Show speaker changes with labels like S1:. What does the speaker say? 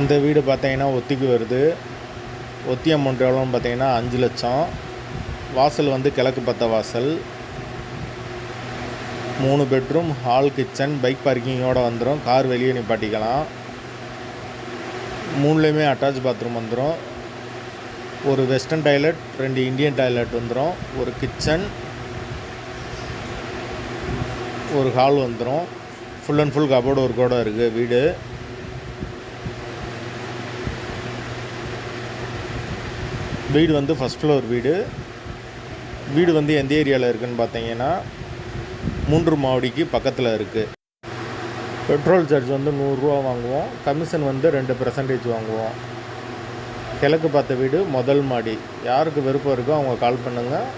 S1: இந்த வீடு பார்த்தீங்கன்னா ஒத்திக்கு வருது. ஒத்தி அமௌண்ட் எவ்வளோன்னு பார்த்தீங்கன்னா அஞ்சு லட்சம். வாசல் வந்து கிழக்கு பத்த வாசல். மூணு பெட்ரூம் ஹால் கிச்சன் பைக் பார்க்கிங்கோடு வந்துடும் கார் வெளியே நிப்பாட்டிக்கலாம். மூணுலேயுமே அட்டாச் பாத்ரூம் வந்துடும் ஒரு வெஸ்டர்ன் டாய்லெட் ரெண்டு இந்தியன் டாய்லெட் வந்துடும் ஒரு கிச்சன் ஒரு ஹால் வந்துடும் ஃபுல் அண்ட் ஃபுல் கபோர்டு ஒரு கூட இருக்குது வீடு. வீடு வந்து ஃபஸ்ட் ஃப்ளோர் வீடு. வீடு வந்து எந்த ஏரியாவில் இருக்குதுன்னு பார்த்தீங்கன்னா மூன்று மாவடிக்கு பக்கத்தில் இருக்குது பெட்ரோல் சார்ஜ் வந்து நூறுரூவா வாங்குவோம். கமிஷன் வந்து ரெண்டு பர்சன்டேஜ் வாங்குவோம். கிழக்கு பார்த்த வீடு முதல் மாடி. யாருக்கு விருப்பம் இருக்கோ அவங்க கால் பண்ணுங்கள்